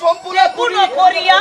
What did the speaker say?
চম্পুলা পূর্ণ করিয়া।